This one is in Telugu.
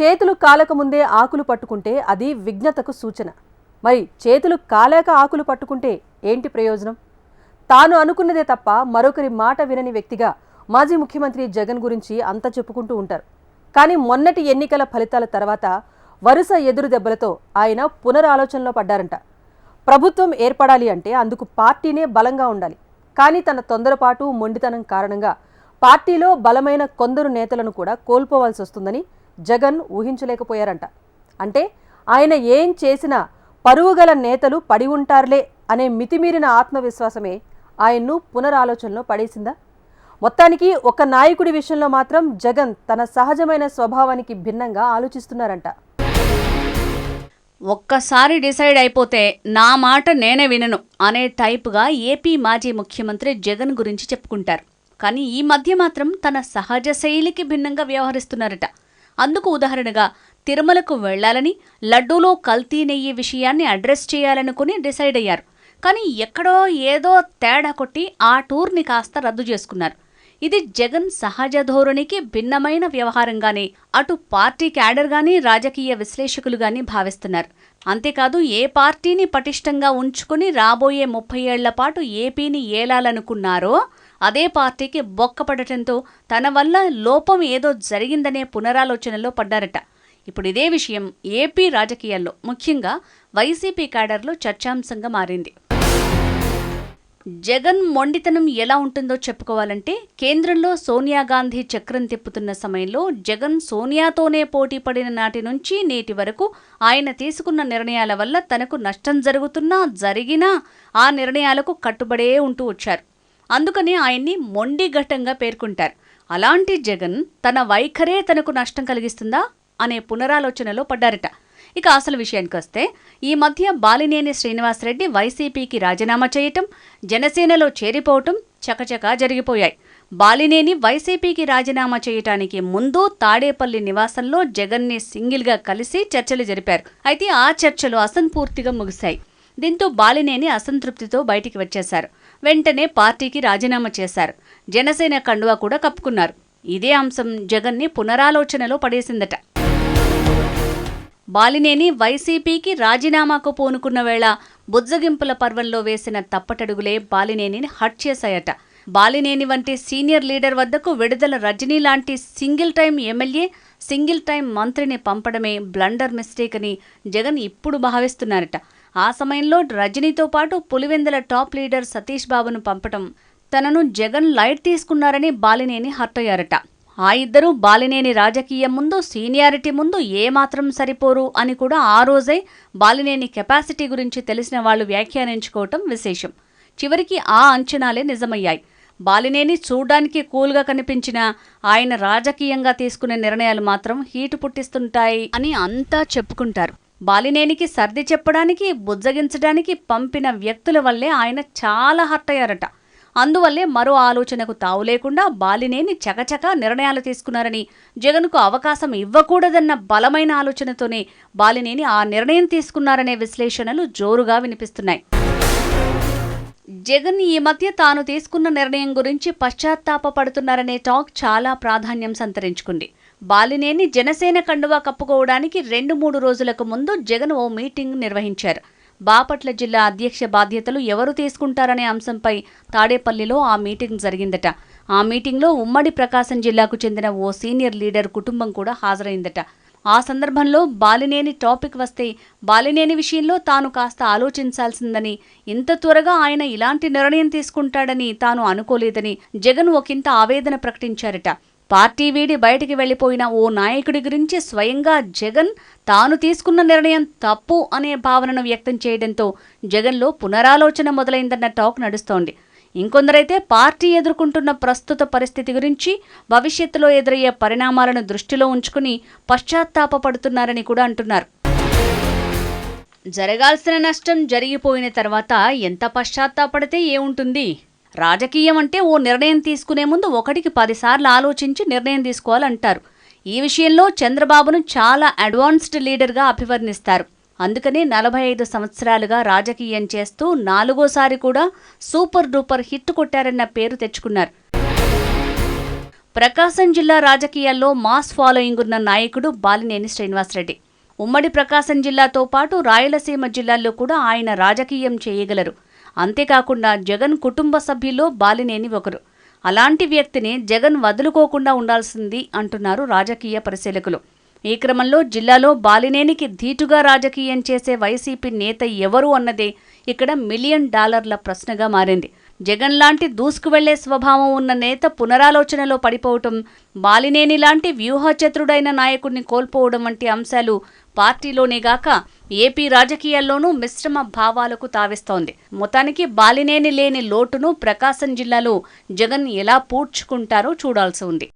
చేతులు కాలక ముందే ఆకులు పట్టుకుంటే అది విఘ్నతకు సూచన. మరి చేతులు కాలేక ఆకులు పట్టుకుంటే ఏంటి ప్రయోజనం? తాను అనుకున్నదే తప్ప మరొకరి మాట వినని వ్యక్తిగా మాజీ ముఖ్యమంత్రి జగన్ గురించి అంత చెప్పుకుంటూ ఉంటారు. కానీ మొన్నటి ఎన్నికల ఫలితాల తర్వాత వరుస ఎదురు దెబ్బలతో ఆయన పునరాలోచనలో పడ్డారంట. ప్రభుత్వం ఏర్పడాలి అంటే అందుకు పార్టీనే బలంగా ఉండాలి. కానీ తన తొందరపాటు మొండితనం కారణంగా పార్టీలో బలమైన కొందరు నేతలను కూడా కోల్పోవాల్సి వస్తుందని జగన్ ఊహించలేకపోయారంట. అంటే ఆయన ఏం చేసినా పరువుగల నేతలు పడి ఉంటారులే అనే మితిమీరిన ఆత్మవిశ్వాసమే ఆయన్ను పునరాలోచనలో పడేసిందా? మొత్తానికి ఒక నాయకుడి విషయంలో మాత్రం జగన్ తన సహజమైన స్వభావానికి భిన్నంగా ఆలోచిస్తున్నారంట. ఒక్కసారి డిసైడ్ అయిపోతే నా మాట నేనే వినను అనే టైపుగా ఏపీ మాజీ ముఖ్యమంత్రి జగన్ గురించి చెప్పుకుంటారు. కానీ ఈ మధ్య మాత్రం తన సహజ శైలికి భిన్నంగా వ్యవహరిస్తున్నారట. అందుకు ఉదాహరణగా తిరుమలకు వెళ్ళాలని లడ్డూలో కల్తీ నెయ్యి విషయాన్ని అడ్రస్ చేయాలనుకుని డిసైడ్ అయ్యారు. కానీ ఎక్కడో ఏదో తేడా కొట్టి ఆ టూర్ని కాస్త రద్దు చేసుకున్నారు. ఇది జగన్ సహజ ధోరణికి భిన్నమైన వ్యవహారంగానే అటు పార్టీ క్యాడర్ గాని రాజకీయ విశ్లేషకులు గాని భావిస్తున్నారు. అంతేకాదు ఏ పార్టీని పటిష్టంగా ఉంచుకుని రాబోయే ముప్పై ఏళ్ళ పాటు ఏపీని ఏలాలనుకున్నారో అదే పార్టీకి బొక్కపడటంతో తన వల్ల లోపం ఏదో జరిగిందనే పునరాలోచనలో పడ్డారట. ఇప్పుడు ఇదే విషయం ఏపీ రాజకీయాల్లో ముఖ్యంగా వైసీపీ క్యాడర్లో చర్చాంశంగా మారింది. జగన్ మొండితనం ఎలా ఉంటుందో చెప్పుకోవాలంటే కేంద్రంలో సోనియా గాంధీ చక్రం తిప్పుతున్న సమయంలో జగన్ సోనియాతోనే పోటీ పడిన నాటి నుంచి నేటి వరకు ఆయన తీసుకున్న నిర్ణయాల వల్ల తనకు నష్టం జరుగుతున్నా జరిగినా ఆ నిర్ణయాలకు కట్టుబడే ఉంటూ వచ్చారు. అందుకని ఆయన్ని మొండి ఘట్టంగా పేర్కొంటారు. అలాంటి జగన్ తన వైఖరే తనకు నష్టం కలిగిస్తుందా అనే పునరాలోచనలో పడ్డారట. ఇక అసలు విషయానికి వస్తే ఈ మధ్య బాలినేని శ్రీనివాసరెడ్డి వైసీపీకి రాజీనామా చేయటం జనసేనలో చేరిపోవటం చకచకా జరిగిపోయాయి. బాలినేని వైసీపీకి రాజీనామా చేయటానికి ముందు తాడేపల్లి నివాసంలో జగన్ని సింగిల్గా కలిసి చర్చలు జరిపారు. అయితే ఆ చర్చలు అసంపూర్తిగా ముగిశాయి. దీంతో బాలినేని అసంతృప్తితో బయటికి వచ్చేశారు. వెంటనే పార్టీకి రాజీనామా చేశారు. జనసేన కండువా కూడా కప్పుకున్నారు. ఇదే అంశం జగన్ని పునరాలోచనలో పడేసిందట. బాలినేని వైసీపీకి రాజీనామాకు పూనుకున్న వేళ బుజ్జగింపుల పర్వంలో వేసిన తప్పటడుగులే బాలినేనిని హట్ చేశాయట. బాలినేని వంటి సీనియర్ లీడర్ వద్దకు విడుదల రజనీ లాంటి single time MLA single time మంత్రిని పంపడమే బ్లండర్ మిస్టేక్ అని జగన్ ఇప్పుడు భావిస్తున్నారట. ఆ సమయంలో రజనీతో పాటు పులివెందుల టాప్ లీడర్ సతీష్ బాబును పంపటం. తనను జగన్ లైట్ తీసుకున్నారని బాలినేని హర్ట్ అయ్యారట ఆ ఇద్దరూ బాలినేని రాజకీయం ముందు సీనియారిటీ ముందు ఏమాత్రం సరిపోరు అని కూడా ఆ రోజే బాలినేని కెపాసిటీ గురించి తెలిసిన వాళ్ళు వ్యాఖ్యానించుకోవటం విశేషం. చివరికి ఆ అంచనాలే నిజమయ్యాయి. బాలినేని చూడ్డానికి కూల్గా కనిపించిన ఆయన రాజకీయంగా తీసుకునే నిర్ణయాలు మాత్రం హీటు పుట్టిస్తుంటాయి అని అంతా చెప్పుకుంటారు. బాలినేనికి సర్ది చెప్పడానికి బుజ్జగించడానికి పంపిన వ్యక్తుల వల్లే ఆయన చాలా హర్ట్ అయ్యారట. అందువల్లే మరో ఆలోచనకు తావు లేకుండా బాలినేని చకచక నిర్ణయాలు తీసుకున్నారని జగన్కు అవకాశం ఇవ్వకూడదన్న బలమైన ఆలోచనతోనే బాలినేని ఆ నిర్ణయం తీసుకున్నారనే విశ్లేషణలు జోరుగా వినిపిస్తున్నాయి. జగన్ ఈ మధ్య తాను తీసుకున్న నిర్ణయం గురించి పశ్చాత్తాపపడుతున్నారనే టాక్ చాలా ప్రాధాన్యం సంతరించుకుంది. బాలినేని జనసేన కండువా కప్పుకోవడానికి రెండు మూడు రోజులకు ముందు జగన్ ఓ మీటింగ్ నిర్వహించారు. బాపట్ల జిల్లా అధ్యక్ష బాధ్యతలు ఎవరు తీసుకుంటారనే అంశంపై తాడేపల్లిలో ఆ మీటింగ్ జరిగిందట. ఆ మీటింగ్లో ఉమ్మడి ప్రకాశం జిల్లాకు చెందిన ఓ సీనియర్ లీడర్ కుటుంబం కూడా హాజరైందట. ఆ సందర్భంలో బాలినేని టాపిక్ వస్తే బాలినేని విషయంలో తాను కాస్త ఆలోచించాల్సిందని ఇంత త్వరగా ఆయన ఇలాంటి నిర్ణయం తీసుకుంటాడని తాను అనుకోలేదని జగన్ ఒకంత ఆవేదన ప్రకటించారట. పార్టీ వీడి బయటికి వెళ్ళిపోయిన ఓ నాయకుడి గురించి స్వయంగా జగన్ తాను తీసుకున్న నిర్ణయం తప్పు అనే భావనను వ్యక్తం చేయడంతో జగన్లో పునరాలోచన మొదలైందన్న టాక్ నడుస్తోంది. ఇంకొందరైతే పార్టీ ఎదుర్కొంటున్న ప్రస్తుత పరిస్థితి గురించి భవిష్యత్తులో ఎదురయ్యే పరిణామాలను దృష్టిలో ఉంచుకుని పశ్చాత్తాపపడుతున్నారని కూడా అంటున్నారు. జరగాల్సిన నష్టం జరిగిపోయిన తర్వాత ఎంత పశ్చాత్తాపడితే ఏముంటుంది? రాజకీయం అంటే ఓ నిర్ణయం తీసుకునే ముందు ఒకటికి పదిసార్లు ఆలోచించి నిర్ణయం తీసుకోవాలంటారు. ఈ విషయంలో చంద్రబాబును చాలా అడ్వాన్స్డ్ లీడర్గా అభివర్ణిస్తారు. అందుకనే నలభై ఐదు సంవత్సరాలుగా రాజకీయం చేస్తూ నాలుగోసారి కూడా సూపర్ డూపర్ హిట్ కొట్టారన్న పేరు తెచ్చుకున్నారు. ప్రకాశం జిల్లా రాజకీయాల్లో మాస్ ఫాలోయింగ్ ఉన్న నాయకుడు బాలినేని శ్రీనివాసరెడ్డి. ఉమ్మడి ప్రకాశం జిల్లాతో పాటు రాయలసీమ జిల్లాల్లో కూడా ఆయన రాజకీయం చేయగలరు. అంతేకాకుండా జగన్ కుటుంబ సభ్యుల్లో బాలినేని ఒకరు. అలాంటి వ్యక్తిని జగన్ వదులుకోకుండా ఉండాల్సింది అంటున్నారు రాజకీయ పరిశీలకులు. ఈ క్రమంలో జిల్లాలో బాలినేనికి ధీటుగా రాజకీయం చేసే వైసీపీ నేత ఎవరు అన్నదే ఇక్కడ మిలియన్ డాలర్ల ప్రశ్నగా మారింది. జగన్ లాంటి దూసుకు వెళ్ళే స్వభావం ఉన్న నేత పునరాలోచనలో పడిపోవటం బాలినేని లాంటి వ్యూహచతుడైన నాయకుడిని కోల్పోవడం వంటి అంశాలు పార్టీలోనే గాక ఏపీ రాజకీయాల్లోనూ మిశ్రమ భావాలకు తావిస్తోంది. మొత్తానికి బాలినేని లేని లోటును ప్రకాశం జిల్లాలో జగన్ ఎలా పూడ్చుకుంటారో చూడాల్సి ఉంది.